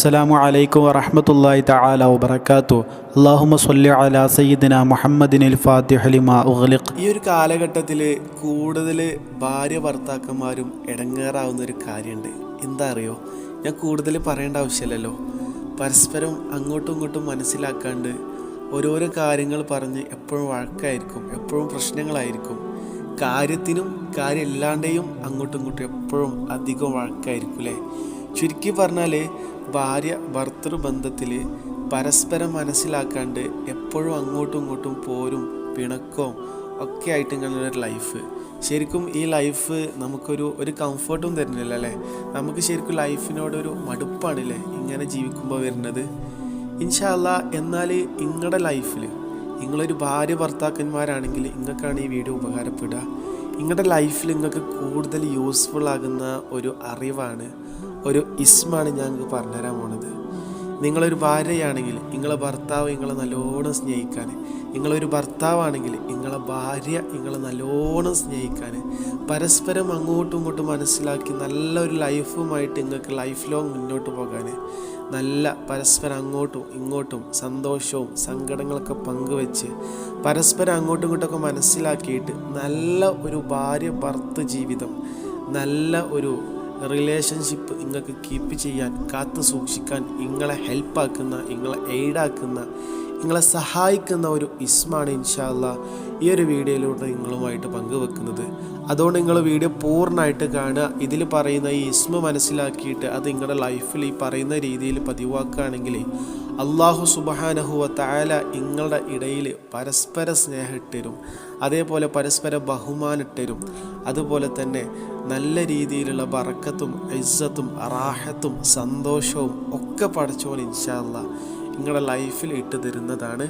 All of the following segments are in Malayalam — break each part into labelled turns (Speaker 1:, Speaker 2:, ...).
Speaker 1: അസ്സലാമു അലൈക്കും വറഹമത്തല്ലാഹി തആല വബറകാതു അല്ലാഹുമ്മ സ്വല്ലി അലാ സയ്യിദിന മുഹമ്മദിനിൽ ഫാത്തിഹ ലിമാ ഉഗ്ലിഖ്.
Speaker 2: ഈ ഒരു കാലഘട്ടത്തിൽ കൂടുതൽ ഭാര്യ ഭർത്താക്കന്മാരും ഇടങ്ങേറാവുന്ന ഒരു കാര്യമുണ്ട് എന്താ അറിയോ? ഞാൻ കൂടുതൽ പറയേണ്ട ആവശ്യമില്ലല്ലോ പരസ്പരം അങ്ങോട്ടും ഇങ്ങോട്ടും മനസ്സിലാക്കാണ്ട് ഓരോരോ കാര്യങ്ങൾ പറഞ്ഞ് എപ്പോഴും വഴക്കായിരിക്കും എപ്പോഴും പ്രശ്നങ്ങളായിരിക്കും. കാര്യത്തിനും കാര്യമില്ലാണ്ടെയും അങ്ങോട്ടും ഇങ്ങോട്ടും എപ്പോഴും അധികം വഴക്കായിരിക്കും അല്ലേ? ചുരുക്കി പറഞ്ഞാൽ ഭാര്യ ഭർത്തൃ ബന്ധത്തിൽ പരസ്പരം മനസ്സിലാക്കാണ്ട് എപ്പോഴും അങ്ങോട്ടും ഇങ്ങോട്ടും പോരും പിണക്കവും ഒക്കെ ആയിട്ട് ഇങ്ങനെ ഒരു ലൈഫ് ശരിക്കും ഈ ലൈഫ് നമുക്കൊരു ഒരു കംഫർട്ടും തരുന്നില്ല അല്ലേ? നമുക്ക് ശരിക്കും ലൈഫിനോടൊരു മടുപ്പാണല്ലേ? ഇങ്ങനെ ജീവിക്കുമ്പോൾ വരുന്നത്. ഇൻഷാല്ല എന്നാൽ നിങ്ങളുടെ ലൈഫിൽ നിങ്ങളൊരു ഭാര്യ ഭർത്താക്കന്മാരാണെങ്കിൽ നിങ്ങൾക്കാണ് ഈ വീഡിയോ ഉപകാരപ്പെടുക. നിങ്ങളുടെ ലൈഫിൽ നിങ്ങൾക്ക് കൂടുതൽ യൂസ്ഫുൾ ആകുന്ന ഒരു അറിവാണ് ഒരു ഇസ്മാണ് ഞാൻ നിങ്ങൾക്ക് പറഞ്ഞുതരാൻ പോണത്. നിങ്ങളൊരു ഭാര്യയാണെങ്കിൽ നിങ്ങളെ ഭർത്താവ് നിങ്ങളെ നല്ലോണം സ്നേഹിക്കാൻ നിങ്ങളൊരു ഭർത്താവാണെങ്കിൽ നിങ്ങളെ ഭാര്യ നിങ്ങളെ നല്ലോണം സ്നേഹിക്കാൻ പരസ്പരം അങ്ങോട്ടും ഇങ്ങോട്ടും മനസ്സിലാക്കി നല്ലൊരു ലൈഫുമായിട്ട് നിങ്ങൾക്ക് ലൈഫ് ലോങ് മുന്നോട്ട് പോകാൻ നല്ല പരസ്പരം അങ്ങോട്ടും ഇങ്ങോട്ടും സന്തോഷവും സങ്കടങ്ങളൊക്കെ പങ്കുവെച്ച് പരസ്പരം അങ്ങോട്ടും ഇങ്ങോട്ടൊക്കെ മനസ്സിലാക്കിയിട്ട് നല്ല ഒരു ഭാര്യ ഭർത്ത് ജീവിതം. നല്ല ഒരു റിലേഷൻഷിപ്പ് നിങ്ങൾക്ക് കീപ്പ് ചെയ്യാൻ കാത്തു സൂക്ഷിക്കാൻ നിങ്ങളെ ഹെൽപ്പാക്കുന്ന നിങ്ങളെ എയ്ഡാക്കുന്ന നിങ്ങളെ സഹായിക്കുന്ന ഒരു ഇസ്മാണ് ഇൻഷാല്ല ഈ ഒരു വീഡിയോയിലൂടെ നിങ്ങളുമായിട്ട് പങ്കുവെക്കുന്നത്. അതുകൊണ്ട് നിങ്ങൾ വീഡിയോ പൂർണമായിട്ട് കാണുക. ഇതിൽ പറയുന്ന ഈ ഇസ്മ മനസ്സിലാക്കിയിട്ട് അത് നിങ്ങളുടെ ലൈഫിൽ ഈ പറയുന്ന രീതിയിൽ പതിവാക്കുകയാണെങ്കിൽ അള്ളാഹു സുബഹാനഹുവ താല നിങ്ങളുടെ ഇടയിൽ പരസ്പര സ്നേഹം അതേപോലെ പരസ്പര ബഹുമാനിട്ടരും. അതുപോലെ തന്നെ നല്ല രീതിയിലുള്ള ബറക്കത്തും ഇസ്സത്തും റാഹത്തും സന്തോഷവും ഒക്കെ പഠിച്ചോൻ ഇൻഷാല്ല നിങ്ങളുടെ ലൈഫിൽ ഇട്ട് തരുന്നതാണ്.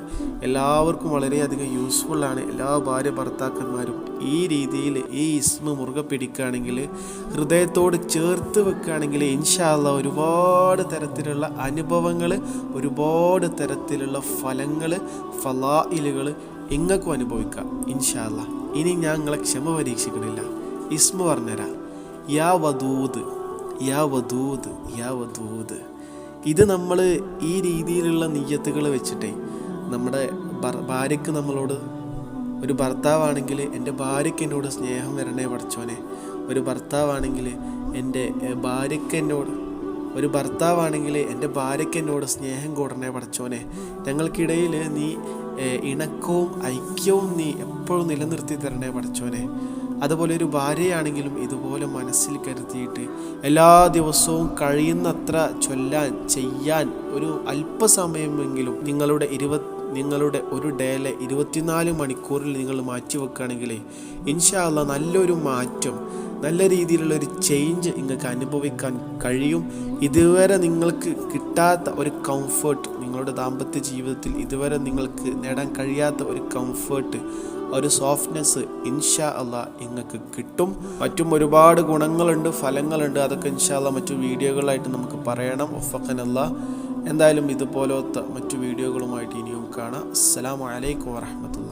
Speaker 2: എല്ലാവർക്കും വളരെയധികം യൂസ്ഫുള്ളാണ് എല്ലാ ഭാര്യ ഭർത്താക്കന്മാരും ഈ രീതിയിൽ ഈ ഇസ്മ മുറുകെ പിടിക്കുകയാണെങ്കിൽ ഹൃദയത്തോട് ചേർത്ത് വെക്കുകയാണെങ്കിൽ ഇൻഷാല്ല ഒരുപാട് തരത്തിലുള്ള അനുഭവങ്ങൾ ഒരുപാട് തരത്തിലുള്ള ഫലങ്ങൾ ഫലായിലുകൾ ഇങ്ങൾക്കും അനുഭവിക്കാം. ഇൻഷാല്ല ഇനി ഞാൻ നിങ്ങളെ ക്ഷമ പരീക്ഷിക്കണില്ല. ഇസ്മ പറഞ്ഞുതരാം യാ വധൂത് യാ വധൂത് യാ വധൂത് ഇത് നമ്മൾ ഈ രീതിയിലുള്ള നീയത്തുകൾ വെച്ചിട്ടേ നമ്മുടെ ഭാര്യയ്ക്ക് നമ്മളോട് ഒരു ഭർത്താവാണെങ്കിൽ എന്റെ ഭാര്യയ്ക്ക് എന്നോട് സ്നേഹം വരണേ പഠിച്ചോനെ. ഒരു ഭർത്താവാണെങ്കിൽ എന്റെ ഭാര്യയ്ക്ക് എന്നോട് ഒരു ഭർത്താവാണെങ്കിൽ എന്റെ ഭാര്യയ്ക്ക് എന്നോട് സ്നേഹം കൂടണേ പഠിച്ചോനെ. ഞങ്ങൾക്കിടയിൽ നീ ഇണക്കവും ഐക്യവും നീ എപ്പോഴും നിലനിർത്തി തരണേ പഠിച്ചോനെ അതുപോലെ ഒരു ഭാര്യയാണെങ്കിലും ഇതുപോലെ മനസ്സിൽ കരുതിയിട്ട് എല്ലാ ദിവസവും കഴിയുന്നത്ര ചൊല്ലാൻ ചെയ്യാൻ ഒരു അല്പസമയമെങ്കിലും നിങ്ങളുടെ ഇരുപത് നിങ്ങളുടെ ഒരു ഡേയിലെ ഇരുപത്തിനാല് മണിക്കൂറിൽ നിങ്ങൾ മാറ്റി വെക്കുകയാണെങ്കിൽ ഇൻഷാല്ല നല്ലൊരു മാറ്റം നല്ല രീതിയിലുള്ള ഒരു ചേഞ്ച് നിങ്ങൾക്ക് അനുഭവിക്കാൻ കഴിയും. ഇതുവരെ നിങ്ങൾക്ക് കിട്ടാത്ത ഒരു കംഫർട്ട് നിങ്ങളുടെ ദാമ്പത്യ ജീവിതത്തിൽ ഇതുവരെ നിങ്ങൾക്ക് നേടാൻ കഴിയാത്ത ഒരു കംഫർട്ട് ഒരു സോഫ്റ്റ്നെസ് ഇൻഷാ അല്ല നിങ്ങൾക്ക് കിട്ടും. മറ്റും ഒരുപാട് ഗുണങ്ങളുണ്ട് ഫലങ്ങളുണ്ട്. അതൊക്കെ ഇൻഷാ അല്ല മറ്റു വീഡിയോകളായിട്ട് നമുക്ക് പറയണം. ഒഫക്കനല്ല എന്തായാലും ഇതുപോലത്തെ മറ്റു വീഡിയോകളുമായിട്ട് ഇനിയും കാണാം. അസ്സലാമലൈക്കും വാഹമത്തുള്ള